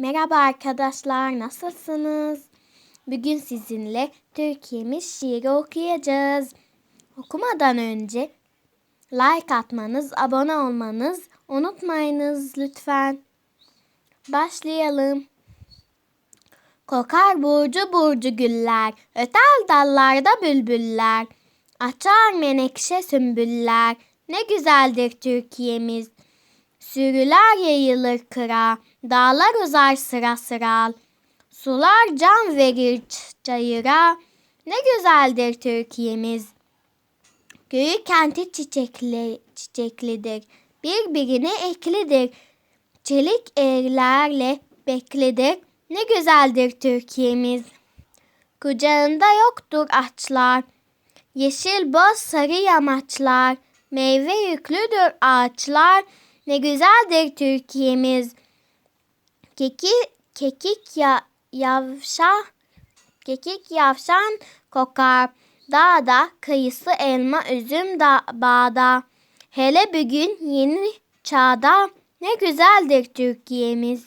Merhaba arkadaşlar, nasılsınız? Bugün sizinle Türkiye'miz şiiri okuyacağız. Okumadan önce like atmanız, abone olmanız unutmayınız lütfen. Başlayalım. Kokar burcu burcu güller, öter dallarda bülbüller. Açar menekşe sümbüller, ne güzeldir Türkiye'miz. Sürüler yayılır kıra, dağlar uzar sıra sıra. Sular can verir çayıra, ne güzeldir Türkiye'miz. Köyü kenti çiçekli, çiçeklidir, birbirine eklidir. Çelik erlerle beklidir, ne güzeldir Türkiye'miz. Kucağında yoktur açlar, yeşil boz sarı yamaçlar, meyve yüklüdür ağaçlar, ne güzeldir Türkiye'miz. Kekik, kekik ya, yavşa, kekik yavşan kokar. Dağda kayısı elma üzüm da bağda. Hele bugün yeni çağda ne güzeldir Türkiye'miz.